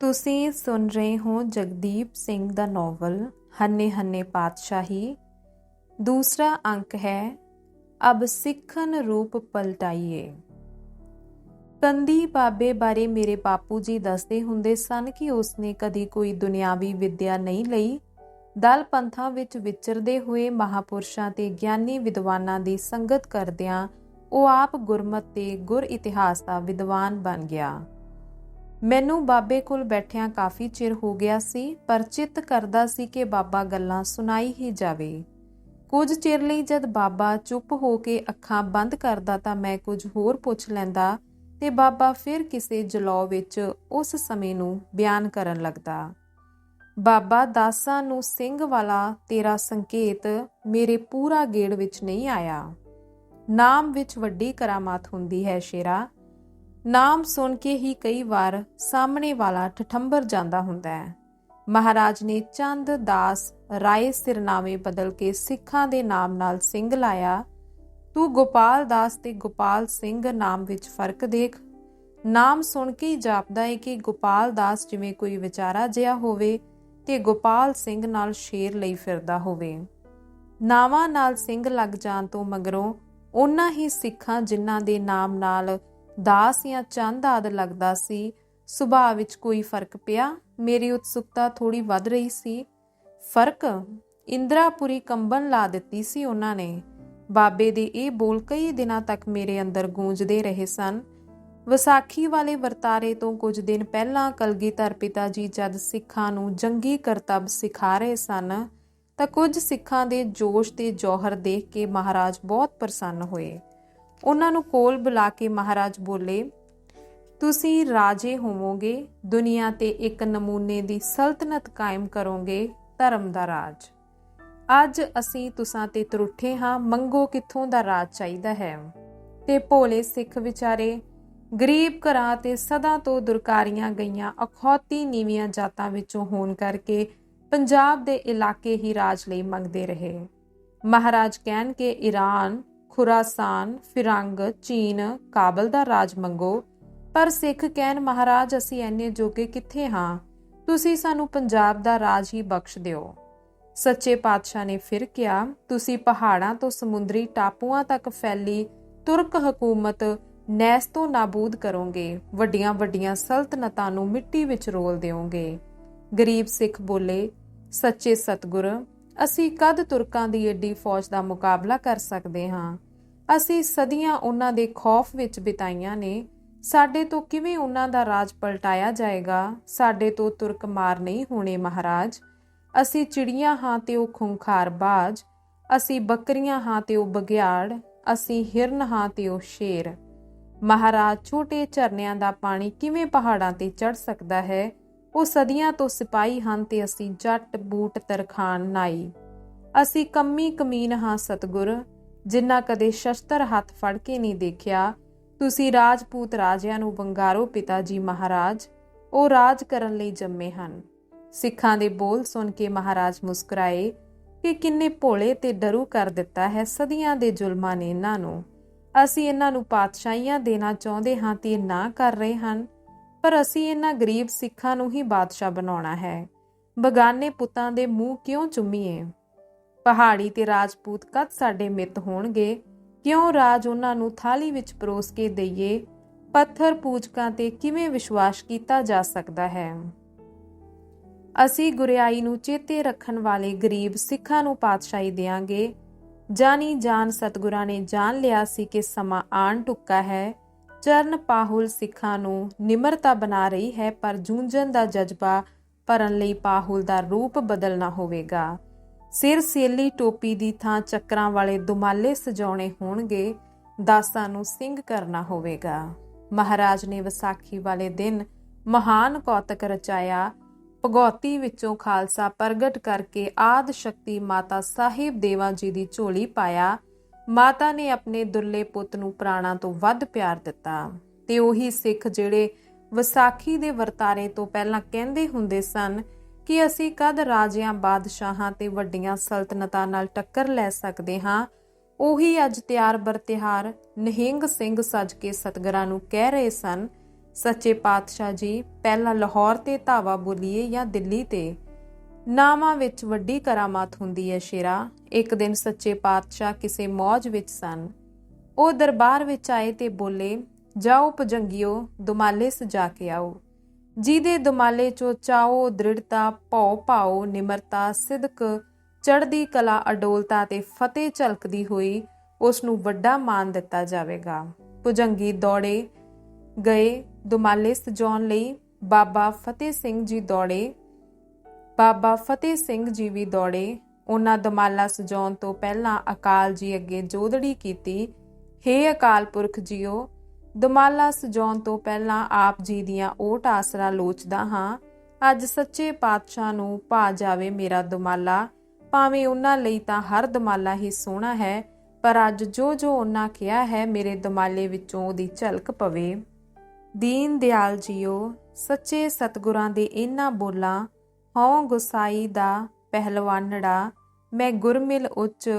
ਤੁਸੀਂ ਸੁਣ ਰਹੇ ਹੋ ਜਗਦੀਪ ਸਿੰਘ ਦਾ ਨੋਵਲ, ਹੰਨੇ ਹੰਨੇ ਪਾਤਸ਼ਾਹੀ। ਦੂਸਰਾ ਅੰਕ ਹੈ, ਅਬ ਸਿੱਖਨ ਰੂਪ ਪਲਟਾਈਏ। ਕੰਦੀ ਬਾਬੇ ਬਾਰੇ ਮੇਰੇ ਬਾਪੂ ਜੀ ਦੱਸਦੇ ਹੁੰਦੇ ਸਨ ਕਿ ਉਸਨੇ ਕਦੀ ਕੋਈ ਦੁਨਿਆਵੀ ਵਿੱਦਿਆ ਨਹੀਂ ਲਈ। ਦਲ ਪੰਥਾਂ ਵਿੱਚ ਵਿਚਰਦੇ ਹੋਏ ਮਹਾਪੁਰਸ਼ਾਂ ਤੇ ਗਿਆਨੀ ਵਿਦਵਾਨਾਂ ਦੀ ਸੰਗਤ ਕਰਦਿਆਂ ਉਹ ਆਪ ਗੁਰਮਤ ਤੇ ਗੁਰ ਇਤਿਹਾਸ ਦਾ ਵਿਦਵਾਨ ਬਣ ਗਿਆ। ਮੈਨੂੰ ਬਾਬੇ ਕੋਲ ਬੈਠਿਆਂ ਕਾਫੀ ਚਿਰ ਹੋ ਗਿਆ ਸੀ, ਪਰ ਚਿੱਤ ਕਰਦਾ ਸੀ ਕਿ ਬਾਬਾ ਗੱਲਾਂ ਸੁਣਾਈ ਹੀ ਜਾਵੇ। ਕੁਝ ਚਿਰ ਲਈ ਜਦ ਬਾਬਾ ਚੁੱਪ ਹੋ ਕੇ ਅੱਖਾਂ ਬੰਦ ਕਰਦਾ ਤਾਂ ਮੈਂ ਕੁਝ ਹੋਰ ਪੁੱਛ ਲੈਂਦਾ ਤੇ ਬਾਬਾ ਫਿਰ ਕਿਸੇ ਜਲੌ ਵਿੱਚ ਉਸ ਸਮੇਂ ਨੂੰ ਬਿਆਨ ਕਰਨ ਲੱਗਦਾ। ਬਾਬਾ ਦਾਸਾਂ ਨੂੰ ਸਿੰਘ ਵਾਲਾ ਤੇਰਾ ਸੰਕੇਤ ਮੇਰੇ ਪੂਰਾ ਗੇੜ ਵਿੱਚ ਨਹੀਂ ਆਇਆ। ਨਾਮ ਵਿੱਚ ਵੱਡੀ ਕਰਾਮਾਤ ਹੁੰਦੀ ਹੈ ਸ਼ੇਰਾ ਨਾਮ ਸੁਣ ਕੇ ਹੀ ਕਈ ਵਾਰ ਸਾਹਮਣੇ ਵਾਲਾ ਠਠੰਬਰ ਜਾਂਦਾ ਹੁੰਦਾ ਹੈ। ਮਹਾਰਾਜ ਨੇ ਚੰਦ, ਦਾਸ, ਰਾਏ ਸਿਰਨਾਵੇਂ ਬਦਲ ਕੇ ਸਿੱਖਾਂ ਦੇ ਨਾਮ ਨਾਲ ਸਿੰਘ ਲਾਇਆ। ਤੂੰ ਗੋਪਾਲ ਦਾਸ ਤੇ ਗੋਪਾਲ ਸਿੰਘ ਨਾਮ ਵਿੱਚ ਫ਼ਰਕ ਦੇਖ। ਨਾਮ ਸੁਣ ਕੇ ਹੀ ਜਾਪਦਾ ਹੈ ਕਿ ਗੋਪਾਲ ਦਾਸ ਜਿਵੇਂ ਕੋਈ ਵਿਚਾਰਾ ਜਿਹਾ ਹੋਵੇ ਤੇ ਗੋਪਾਲ ਸਿੰਘ ਨਾਲ ਸ਼ੇਰ ਲਈ ਫਿਰਦਾ ਹੋਵੇ। ਨਾਵਾਂ ਨਾਲ ਸਿੰਘ ਲੱਗ ਜਾਣ ਤੋਂ ਮਗਰੋਂ ਉਹਨਾਂ ਹੀ ਸਿੱਖਾਂ ਜਿਨ੍ਹਾਂ ਦੇ ਨਾਮ ਨਾਲ ਦਾਸ ਜਾਂ ਚੰਦ ਆਦ ਲੱਗਦਾ ਸੀ, ਸੁਭਾਅ ਵਿੱਚ ਕੋਈ ਫ਼ਰਕ ਪਿਆ? ਮੇਰੀ ਉਤਸੁਕਤਾ ਥੋੜੀ ਵੱਧ ਰਹੀ ਸੀ। ਫ਼ਰਕ? ਇੰਦਰਾਪੁਰੀ ਕੰਬਨ ਲਾ ਦਿੱਤੀ ਸੀ ਉਹਨਾਂ ਨੇ। ਬਾਬੇ ਦੇ ਇਹ ਬੋਲ ਕਈ ਦਿਨਾਂ ਤੱਕ ਮੇਰੇ ਅੰਦਰ ਗੂੰਜਦੇ ਰਹੇ ਸਨ। ਵਿਸਾਖੀ ਵਾਲੇ ਵਰਤਾਰੇ ਤੋਂ ਕੁਝ ਦਿਨ ਪਹਿਲਾਂ ਕਲਗੀਧਰ ਪਿਤਾ ਜੀ ਜਦ ਸਿੱਖਾਂ ਨੂੰ ਜੰਗੀ ਕਰਤੱਵ ਸਿਖਾ ਰਹੇ ਸਨ, ਤਾਂ ਕੁਝ ਸਿੱਖਾਂ ਦੇ ਜੋਸ਼ ਤੇ ਜੌਹਰ ਦੇਖ ਕੇ ਮਹਾਰਾਜ ਬਹੁਤ ਪ੍ਰਸੰਨ ਹੋਏ। ਉਹਨਾਂ ਨੂੰ ਕੋਲ ਬੁਲਾ ਕੇ ਮਹਾਰਾਜ ਬੋਲੇ, ਤੁਸੀਂ ਰਾਜੇ ਹੋਵੋਗੇ, ਦੁਨੀਆ ਤੇ ਇੱਕ ਨਮੂਨੇ ਦੀ ਸਲਤਨਤ ਕਾਇਮ ਕਰੋਗੇ, ਧਰਮ ਦਾ ਰਾਜ। ਅੱਜ ਅਸੀਂ ਤੁਸਾਂ ਤੇ ਤਰੁੱਠੇ ਹਾਂ, ਮੰਗੋ ਕਿੱਥੋਂ ਦਾ ਰਾਜ ਚਾਹੀਦਾ ਹੈ? ਤੇ ਭੋਲੇ ਸਿੱਖ ਵਿਚਾਰੇ, ਗਰੀਬ ਘਰਾਂ ਤੇ ਸਦਾ ਤੋਂ ਦੁਰਕਾਰੀਆਂ ਗਈਆਂ ਅਖੌਤੀ ਨੀਵੀਆਂ ਜਾਤਾਂ ਵਿੱਚੋਂ ਹੋਣ ਕਰਕੇ ਪੰਜਾਬ ਦੇ ਇਲਾਕੇ ਹੀ ਰਾਜ ਲਈ ਮੰਗਦੇ ਰਹੇ। ਮਹਾਰਾਜ ਕਹਿਣ ਕਿ ਈਰਾਨ ਖੁਰਾਸਾਨ, ਫਿਰੰਗ, ਚੀਨ, ਕਾਬਲ ਦਾ ਰਾਜ ਮੰਗੋ। ਪਰ ਸਿੱਖ ਕਹਿਣ ਮਹਾਰਾਜ, ਅਸੀਂ ਐਨੇ ਜੋਗੇ ਕਿੱਥੇ ਹਾਂ? ਤੁਸੀਂ ਸਾਨੂੰ ਪੰਜਾਬ ਦਾ ਰਾਜ ਹੀ ਬਖਸ਼ ਦਿਓ। ਸੱਚੇ ਪਾਤਸ਼ਾਹ ਨੇ ਫਿਰ ਕਿਹਾ, ਤੁਸੀਂ ਪਹਾੜਾਂ ਤੋਂ ਸਮੁੰਦਰੀ ਟਾਪੂਆਂ ਤੱਕ ਫੈਲੀ ਤੁਰਕ ਹਕੂਮਤ ਨੈਸ ਤੋਂ ਨਾਬੂਦ ਕਰੋਗੇ। ਵੱਡੀਆਂ ਵੱਡੀਆਂ ਸਲਤਨਤਾਂ ਨੂੰ ਮਿੱਟੀ ਵਿੱਚ ਰੋਲ ਦਿਓਗੇ। ਗਰੀਬ ਸਿੱਖ ਬੋਲੇ, ਸੱਚੇ ਸਤਗੁਰ ਅਸੀਂ ਕਦ ਤੁਰਕਾਂ ਦੀ ਏਡੀ ਫੌਜ ਦਾ ਮੁਕਾਬਲਾ ਕਰ ਸਕਦੇ ਹਾਂ? ਅਸੀਂ ਸਦੀਆਂ ਉਹਨਾਂ ਦੇ ਖੌਫ ਵਿੱਚ ਬਿਤਾਈਆਂ ਨੇ। ਸਾਡੇ ਤੋਂ ਕਿਵੇਂ ਉਹਨਾਂ ਦਾ ਰਾਜ ਪਲਟਾਇਆ ਜਾਏਗਾ? ਸਾਡੇ ਤੋਂ ਤੁਰਕ ਮਾਰ ਨਹੀਂ ਹੋਣੇ ਮਹਾਰਾਜ। ਅਸੀਂ ਚਿੜੀਆਂ ਹਾਂ ਤੇ ਉਹ ਖੁੰਖਾਰ ਬਾਜ। ਅਸੀਂ ਬੱਕਰੀਆਂ ਹਾਂ ਤੇ ਉਹ ਬਗਿਆੜ ਅਸੀਂ ਹਿਰਨ ਹਾਂ ਤੇ ਉਹ ਸ਼ੇਰ। ਮਹਾਰਾਜ, ਛੋਟੇ ਝਰਨਿਆਂ ਦਾ ਪਾਣੀ ਕਿਵੇਂ ਪਹਾੜਾਂ ਤੇ ਚੜ ਸਕਦਾ ਹੈ? ਉਹ ਸਦੀਆਂ ਤੋਂ ਸਿਪਾਈ ਹਨ ਤੇ ਅਸੀਂ ਜੱਟ ਬੂਟ ਤਰਖਾਨ ਨਾਈ। ਅਸੀਂ ਕੰਮੀ ਕਮੀਨ ਹਾਂ ਸਤਗੁਰ, ਜਿਨ੍ਹਾਂ ਕਦੇ ਸ਼ਸਤਰ ਹੱਥ ਫੜ ਕੇ ਨਹੀਂ ਦੇਖਿਆ। ਤੁਸੀਂ ਰਾਜਪੂਤ ਰਾਜਿਆਂ ਨੂੰ ਬੰਗਾਰੋ ਪਿਤਾ ਜੀ ਮਹਾਰਾਜ, ਉਹ ਰਾਜ ਕਰਨ ਲਈ ਜੰਮੇ ਹਨ। ਸਿੱਖਾਂ ਦੇ ਬੋਲ ਸੁਣ ਕੇ ਮਹਾਰਾਜ ਮੁਸਕਰਾਏ ਕਿ ਕਿੰਨੇ ਭੋਲੇ ਤੇ ਡਰੂ ਕਰ ਦਿੱਤਾ ਹੈ ਸਦੀਆਂ ਦੇ ਜ਼ੁਲਮਾਂ ਨੇ ਇਹਨਾਂ ਨੂੰ। ਅਸੀਂ ਇਹਨਾਂ ਨੂੰ ਪਾਤਸ਼ਾਹੀਆਂ ਦੇਣਾ ਚਾਹੁੰਦੇ ਹਾਂ ਤੇ ਨਾ ਕਰ ਰਹੇ ਹਨ। ਪਰ ਅਸੀਂ ਇਹਨਾਂ ਗਰੀਬ ਸਿੱਖਾਂ ਨੂੰ ਹੀ ਬਾਦਸ਼ਾਹ ਬਣਾਉਣਾ ਹੈ। ਬਗਾਨੇ ਪੁੱਤਾਂ ਦੇ ਮੂੰਹ ਕਿਉਂ ਚੁੰਮੀਏ? ਪਹਾੜੀ ਤੇ ਰਾਜਪੂਤ ਕਦ ਸਾਡੇ ਮਿੱਤ ਹੋਣਗੇ? ਕਿਉਂ ਰਾਜ ਉਹਨਾਂ ਨੂੰ ਥਾਲੀ ਵਿੱਚ ਪਰੋਸ ਕੇ ਦਈਏ? ਪੱਥਰ ਪੂਜਕਾਂ ਤੇ ਕਿਵੇਂ ਵਿਸ਼ਵਾਸ ਕੀਤਾ ਜਾ ਸਕਦਾ ਹੈ? ਅਸੀਂ ਗੁਰਿਆਈ ਨੂੰ ਚੇਤੇ ਰੱਖਣ ਵਾਲੇ ਗਰੀਬ ਸਿੱਖਾਂ ਨੂੰ ਪਾਤਸ਼ਾਹੀ ਦੇਾਂਗੇ ਜਾਨੀ ਜਾਨ ਸਤਗੁਰਾਂ ਨੇ ਜਾਣ ਲਿਆ ਸੀ ਕਿ ਸਮਾਂ ਆਣ ਟੁੱਕਾ ਹੈ। ਚਰਨ ਪਾਹੁਲ ਸਿੱਖਾਂ ਨੂੰ ਨਿਮਰਤਾ ਬਣਾ ਰਹੀ ਹੈ, ਪਰ ਜੂੰਜਣ ਦਾ ਜਜ਼ਬਾ ਭਰਨ ਲਈ ਪਾਹੁਲ ਦਾ ਰੂਪ ਬਦਲਣਾ ਹੋਵੇਗਾ। ਸਿਰ ਸੇਲੀ ਟੋਪੀ ਦੀ ਥਾਂ ਚੱਕਰਾਂ ਵਾਲੇ ਦੁਮਾਲੇ ਸਜਾਉਣੇ ਹੋਣਗੇ, ਦਾਸਾਂ ਨੂੰ ਸਿੰਘ ਕਰਨਾ ਹੋਵੇਗਾ। ਮਹਾਰਾਜ ਨੇ ਵਿਸਾਖੀ ਵਾਲੇ ਦਿਨ ਮਹਾਨ ਕੌਤਕ ਰਚਾਇਆ। ਭਗੌਤੀ ਵਿੱਚੋਂ ਖਾਲਸਾ ਪ੍ਰਗਟ ਕਰਕੇ ਆਦ ਸ਼ਕਤੀ ਮਾਤਾ ਸਾਹਿਬ ਦੇਵਾਂ ਜੀ ਦੀ ਝੋਲੀ ਪਾਇਆ। ਮਾਤਾ ਨੇ ਆਪਣੇ ਦੁੱਲੇ ਪੁੱਤ ਨੂੰ ਪ੍ਰਾਣਾ ਤੋਂ ਵੱਧ ਪਿਆਰ ਦਿੱਤਾ ਤੇ ਉਹੀ ਸਿੱਖ ਜਿਹੜੇ ਵਿਸਾਖੀ ਦੇ ਵਰਤਾਰੇ ਤੋਂ ਪਹਿਲਾਂ ਕਹਿੰਦੇ ਹੁੰਦੇ ਸਨ ਕਿ ਅਸੀਂ ਕਦ ਰਾਜਿਆਂ, ਬਾਦਸ਼ਾਹਾਂ ਤੇ ਵੱਡੀਆਂ ਸਲਤਨਤਾਂ ਨਾਲ ਟੱਕਰ ਲੈ ਸਕਦੇ ਹਾਂ, ਉਹੀ ਅੱਜ ਤਿਆਰ ਬਰ ਤਿਹਾਰ ਨਿਹੰਗ ਸਿੰਘ ਸੱਜ ਕੇ ਸਤਗੁਰਾਂ ਨੂੰ ਕਹਿ ਰਹੇ ਸਨ, ਸੱਚੇ ਪਾਤਸ਼ਾਹ ਜੀ, ਪਹਿਲਾਂ ਲਾਹੌਰ ਤੇ ਧਾਵਾ ਬੋਲੀਏ ਜਾਂ ਦਿੱਲੀ ਤੇ? ਨਾਵਾਂ ਵਿੱਚ ਵੱਡੀ ਕਰਾਮਾਤ ਹੁੰਦੀ ਹੈ ਸ਼ੇਰਾ। ਇੱਕ ਦਿਨ ਸੱਚੇ ਪਾਤਸ਼ਾਹ ਕਿਸੇ ਮੌਜ ਵਿੱਚ ਸਨ। ਉਹ ਦਰਬਾਰ ਵਿੱਚ ਆਏ ਤੇ ਬੋਲੇ, ਜਾਓ ਭਜੰਗਿਓ, ਦੁਮਾਲੇ ਸਜਾ ਕੇ ਆਓ। ਜਿਹਦੇ ਦੁਮਾਲੇ ਚੋਂ ਚਾਓ ਦ੍ਰਿੜਤਾ, ਭਉ ਭਾਉ, ਨਿਮਰਤਾ, ਸਿਦਕ, ਚੜ੍ਹਦੀ ਕਲਾ, ਅਡੋਲਤਾ ਤੇ ਫਤਿਹ ਝਲਕਦੀ ਹੋਈ ਉਸ ਨੂੰ ਵੱਡਾ ਮਾਨ ਦਿੱਤਾ ਜਾਵੇਗਾ। ਪੁਜੰਗੀ ਦੌੜੇ ਗਏ ਦੁਮਾਲੇ ਸਜਾਉਣ ਲਈ। ਬਾਬਾ ਫਤਿਹ ਸਿੰਘ ਜੀ ਦੌੜੇ। ਬਾਬਾ ਫਤਿਹ ਸਿੰਘ ਜੀ ਵੀ ਦੌੜੇ। ਉਹਨਾਂ ਦਮਾਲਾ ਸਜਾਉਣ ਤੋਂ ਪਹਿਲਾਂ ਅਕਾਲ ਜੀ ਅੱਗੇ ਜੋਦੜੀ ਕੀਤੀ। ਹੇ ਅਕਾਲ ਪੁਰਖ ਜੀਓ, ਦਮਾਲਾ ਸਜਾਉਣ ਤੋਂ ਪਹਿਲਾਂ ਆਪ ਜੀ ਦੀਆਂ ਓਟ ਆਸਰਾ ਲੋਚਦਾ ਹਾਂ। ਅੱਜ ਸੱਚੇ ਪਾਤਸ਼ਾਹ ਨੂੰ ਭਾ ਜਾਵੇ ਮੇਰਾ ਦਮਾਲਾ। ਭਾਵੇਂ ਉਹਨਾਂ ਲਈ ਤਾਂ ਹਰ ਦਮਾਲਾ ਹੀ ਸੋਹਣਾ ਹੈ, ਪਰ ਅੱਜ ਜੋ ਜੋ ਉਹਨਾਂ ਕਿਹਾ ਹੈ ਮੇਰੇ ਦਮਾਲੇ ਵਿੱਚੋਂ ਉਹਦੀ ਝਲਕ ਪਵੇ। ਦੀਨ ਦਿਆਲ ਜੀਓ, ਸੱਚੇ ਸਤਗੁਰਾਂ ਦੇ ਇਹਨਾਂ ਬੋਲਾਂ ਹਉ ਗੁਸਾਈ ਦਾ ਪਹਿਲਵਾਨੜਾ, ਮੈਂ ਗੁਰਮਿਲ ਉੱਚ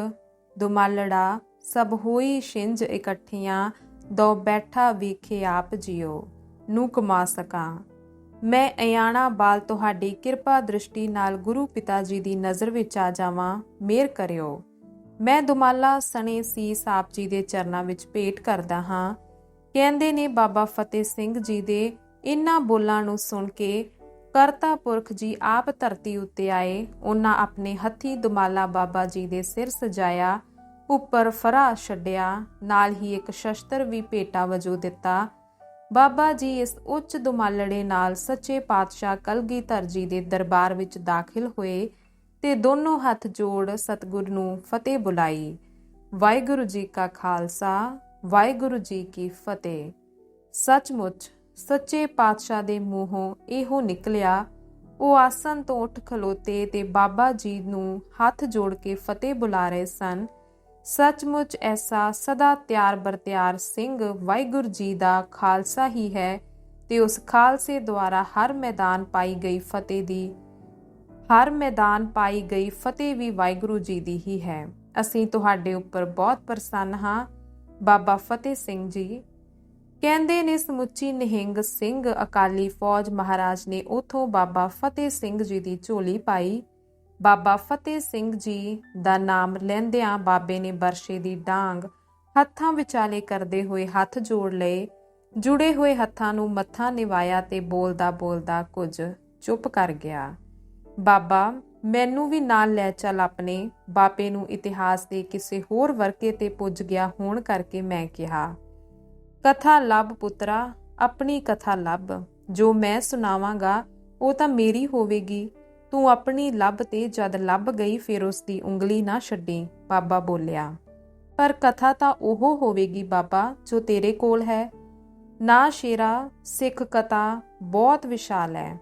ਦੁਮਾਲੜਾ, ਸਭ ਹੋਈ ਛਿੰਝ ਇਕੱਠੀਆਂ ਦੋ ਬੈਠਾ ਵੇਖੇ ਆਪ ਜਿਓ ਨੂੰ ਕਮਾ ਸਕਾਂ। ਮੈਂ ਅਯਾਣਾ ਬਾਲ ਤੁਹਾਡੀ ਕਿਰਪਾ ਦ੍ਰਿਸ਼ਟੀ ਨਾਲ ਗੁਰੂ ਪਿਤਾ ਜੀ ਦੀ ਨਜ਼ਰ ਵਿੱਚ ਆ ਜਾਵਾਂ, ਮੇਰ ਕਰਿਓ। ਮੈਂ ਦੁਮਾਲਾ ਸਣੇ ਸੀਸ ਆਪ ਜੀ ਦੇ ਚਰਨਾਂ ਵਿੱਚ ਭੇਟ ਕਰਦਾ ਹਾਂ। ਕਹਿੰਦੇ ਨੇ ਬਾਬਾ ਫਤਿਹ ਸਿੰਘ ਜੀ ਦੇ ਇਨ੍ਹਾਂ ਬੋਲਾਂ ਨੂੰ ਸੁਣ ਕੇ ਕਰਤਾ ਪੁਰਖ ਜੀ ਆਪ ਧਰਤੀ ਉੱਤੇ ਆਏ, ਉਹਨਾਂ ਆਪਣੇ ਹੱਥੀ ਦੁਮਾਲਾ ਬਾਬਾ ਜੀ ਦੇ ਸਿਰ ਸਜਾਇਆ, ਉੱਪਰ ਫਰਾ ਛੱਡਿਆ, ਨਾਲ ਹੀ ਇੱਕ ਸ਼ਸਤਰ ਵੀ ਭੇਟਾ ਵਜੋਂ ਦਿੱਤਾ। ਬਾਬਾ ਜੀ ਇਸ ਉੱਚ ਦੁਮਾਲੜੇ ਨਾਲ ਸੱਚੇ ਪਾਤਸ਼ਾਹ ਕਲਗੀਧਰ ਜੀ ਦੇ ਦਰਬਾਰ ਵਿੱਚ ਦਾਖਲ ਹੋਏ ਤੇ ਦੋਨੋਂ ਹੱਥ ਜੋੜ ਸਤਿਗੁਰ ਨੂੰ ਫਤਿਹ ਬੁਲਾਈ। ਵਾਹਿਗੁਰੂ ਜੀ ਕਾ ਖਾਲਸਾ, ਵਾਹਿਗੁਰੂ ਜੀ ਕੀ ਫਤਿਹ। ਸੱਚਮੁੱਚ ਸੱਚੇ ਪਾਤਸ਼ਾਹ ਦੇ ਮੂੰਹੋਂ ਇਹੋ ਨਿਕਲਿਆ, ਉਹ ਆਸਨ ਤੋਂ ਉੱਠ ਖਲੋਤੇ ਤੇ ਬਾਬਾ ਜੀ ਨੂੰ ਹੱਥ ਜੋੜ ਕੇ ਫਤਿਹ ਬੁਲਾ ਰਹੇ ਸਨ। ਸੱਚਮੁੱਚ ਐਸਾ ਸਦਾ ਤਿਆਰ ਬਰਤਿਆਰ ਸਿੰਘ ਵਾਹਿਗੁਰੂ ਜੀ ਦਾ ਖਾਲਸਾ ਹੀ ਹੈ ਤੇ ਉਸ ਖਾਲਸੇ ਦੁਆਰਾ ਹਰ ਮੈਦਾਨ ਪਾਈ ਗਈ ਫਤਿਹ ਦੀ, ਹਰ ਮੈਦਾਨ ਪਾਈ ਗਈ ਫਤਿਹ ਵੀ ਵਾਹਿਗੁਰੂ ਜੀ ਦੀ ਹੀ ਹੈ। ਅਸੀਂ ਤੁਹਾਡੇ ਉੱਪਰ ਬਹੁਤ ਪ੍ਰਸੰਨ ਹਾਂ। ਬਾਬਾ ਫਤਿਹ ਸਿੰਘ ਜੀ ਕਹਿੰਦੇ ਨੇ ਸਮੁੱਚੀ ਨਿਹੰਗ ਸਿੰਘ ਅਕਾਲੀ ਫੌਜ ਮਹਾਰਾਜ ਨੇ ਉਥੋਂ ਬਾਬਾ ਫਤਿਹ ਸਿੰਘ ਜੀ ਦੀ ਝੋਲੀ ਪਾਈ। ਬਾਬਾ ਫਤਿਹ ਸਿੰਘ ਜੀ ਦਾ ਨਾਮ ਲੈਂਦਿਆਂ ਬਾਬੇ ਨੇ ਬਰਸ਼ੇ ਦੀ ਡਾਂਗ ਹੱਥਾਂ ਵਿਚਾਲੇ ਕਰਦੇ ਹੋਏ ਹੱਥ ਜੋੜ ਲਏ। ਜੁੜੇ ਹੋਏ ਹੱਥਾਂ ਨੂੰ ਮੱਥਾ ਨਿਵਾਇਆ ਤੇ ਬੋਲਦਾ ਬੋਲਦਾ ਕੁਝ ਚੁੱਪ ਕਰ ਗਿਆ। ਬਾਬਾ, ਮੈਨੂੰ ਵੀ ਨਾਲ ਲੈ ਚੱਲ ਆਪਣੇ। ਬਾਪੇ ਨੂੰ ਇਤਿਹਾਸ ਦੇ ਕਿਸੇ ਹੋਰ ਵਰਕੇ ਤੇ ਪੁੱਜ ਗਿਆ ਹੋਣ ਕਰਕੇ ਮੈਂ ਕਿਹਾ ਕਥਾ ਲੱਭ ਪੁੱਤਰਾ, ਆਪਣੀ ਕਥਾ ਲੱਭ। ਜੋ ਮੈਂ ਸੁਣਾਵਾਂਗਾ, ਉਹ ਤਾਂ ਮੇਰੀ ਹੋਵੇਗੀ। ਤੂੰ ਆਪਣੀ ਲੱਭ ਤੇ ਜਦ ਲੱਭ ਗਈ, ਫਿਰ ਉਸ ਦੀ ਉਂਗਲੀ ਨਾ ਛੱਡੀ, ਬਾਬਾ ਬੋਲਿਆ। ਪਰ ਕਥਾ ਤਾਂ ਉਹ ਹੋਵੇਗੀ ਬਾਬਾ, ਜੋ ਤੇਰੇ ਕੋਲ ਹੈ। ਨਾ ਸ਼ੇਰਾ, ਸਿੱਖ ਕਥਾ ਬਹੁਤ ਵਿਸ਼ਾਲ ਹੈ।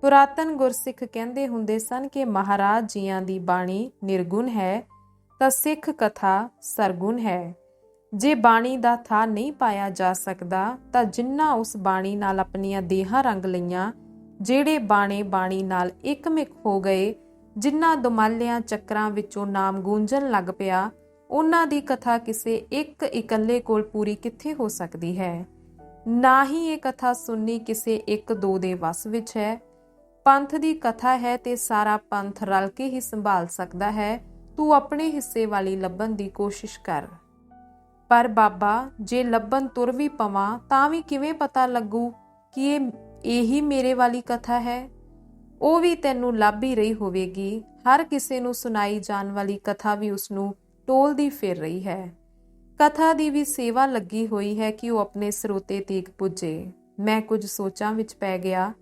ਪੁਰਾਤਨ ਗੁਰਸਿੱਖ ਕਹਿੰਦੇ ਹੁੰਦੇ ਸਨ ਕਿ ਮਹਾਰਾਜ ਜੀਆਂ ਦੀ ਬਾਣੀ ਨਿਰਗੁਣ ਹੈ, ਤਾਂ ਸਿੱਖ ਕਥਾ ਸਰਗੁਣ ਹੈ। ਜੇ ਬਾਣੀ ਦਾ ਥਾ ਨਹੀਂ ਪਾਇਆ ਜਾ ਸਕਦਾ, ਤਾਂ ਜਿੰਨਾ ਉਸ ਬਾਣੀ ਨਾਲ ਆਪਣੀਆਂ ਦੇਹਾਂ ਰੰਗ ਲਈਆਂ, ਜਿਹੜੇ ਬਾਣੇ ਬਾਣੀ ਨਾਲ ਇੱਕਮਿਕ ਹੋ ਗਏ ਜਿਨ੍ਹਾਂ ਦੁਮਾਲਿਆਂ ਚੱਕਰਾਂ ਵਿੱਚੋਂ ਨਾਮ ਗੂੰਜਣ ਲੱਗ ਪਿਆ, ਉਹਨਾਂ ਦੀ ਕਥਾ ਕਿਸੇ ਇੱਕ ਇਕੱਲੇ ਕੋਲ ਪੂਰੀ ਕਿੱਥੇ ਹੋ ਸਕਦੀ ਹੈ? ਨਾ ਹੀ ਇਹ ਕਥਾ ਸੁਣਨੀ ਕਿਸੇ ਇੱਕ ਦੋ ਦੇ ਵਸ ਵਿੱਚ ਹੈ। ਪੰਥ ਦੀ ਕਥਾ ਹੈ ਤੇ ਸਾਰਾ ਪੰਥ ਰਲ ਕੇ ਹੀ ਸੰਭਾਲ ਸਕਦਾ ਹੈ। ਤੂੰ ਆਪਣੇ ਹਿੱਸੇ ਵਾਲੀ ਲੱਭਣ ਦੀ ਕੋਸ਼ਿਸ਼ ਕਰ। ਪਰ ਬਾਬਾ, ਜੇ ਲੱਭਣ ਤੁਰ ਵੀ ਪਵਾਂ, ਤਾਂ ਵੀ ਕਿਵੇਂ ਪਤਾ ਲੱਗੂ ਕਿ ਇਹ, ਇਹੀ ਮੇਰੇ ਵਾਲੀ ਕਥਾ ਹੈ? ਉਹ ਵੀ ਤੈਨੂੰ ਲੱਭ ਹੀ ਰਹੀ ਹੋਵੇਗੀ। ਹਰ ਕਿਸੇ ਨੂੰ ਸੁਣਾਈ ਜਾਣ ਵਾਲੀ ਕਥਾ ਵੀ ਉਸ ਨੂੰ ਟੋਲਦੀ ਫਿਰ ਰਹੀ ਹੈ। ਕਥਾ ਦੀ ਵੀ ਸੇਵਾ ਲੱਗੀ ਹੋਈ ਹੈ ਕਿ ਉਹ ਆਪਣੇ ਸਰੋਤੇ ਤੀਕ ਪੁੱਜੇ। ਮੈਂ ਕੁਝ ਸੋਚਾਂ ਵਿੱਚ ਪੈ ਗਿਆ।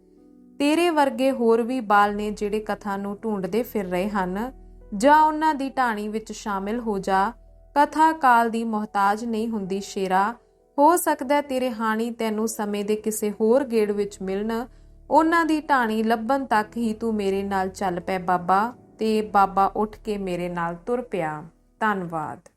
ਤੇਰੇ ਵਰਗੇ ਹੋਰ ਵੀ ਬਾਲ ਨੇ ਜਿਹੜੇ ਕਥਾ ਨੂੰ ਢੂੰਡਦੇ ਫਿਰ ਰਹੇ ਹਨ। ਜਾਂ ਉਹਨਾਂ ਦੀ ਢਾਣੀ ਵਿੱਚ ਸ਼ਾਮਿਲ ਹੋ ਜਾ। ਕਥਾ ਕਾਲ ਦੀ ਮੁਹਤਾਜ ਨਹੀਂ ਹੁੰਦੀ ਸ਼ੇਰਾ। ਹੋ ਸਕਦਾ ਤੇਰੇ ਹਾਣੀ ਤੈਨੂੰ ਸਮੇਂ ਦੇ ਕਿਸੇ ਹੋਰ ਗੇੜ ਵਿੱਚ ਮਿਲਣ। ਉਹਨਾਂ ਦੀ ਢਾਣੀ ਲੱਭਣ ਤੱਕ ਹੀ ਤੂੰ ਮੇਰੇ ਨਾਲ ਚੱਲ ਪੈ ਬਾਬਾ ਤੇ ਬਾਬਾ ਉੱਠ ਕੇ ਮੇਰੇ ਨਾਲ ਤੁਰ ਪਿਆ। ਧੰਨਵਾਦ।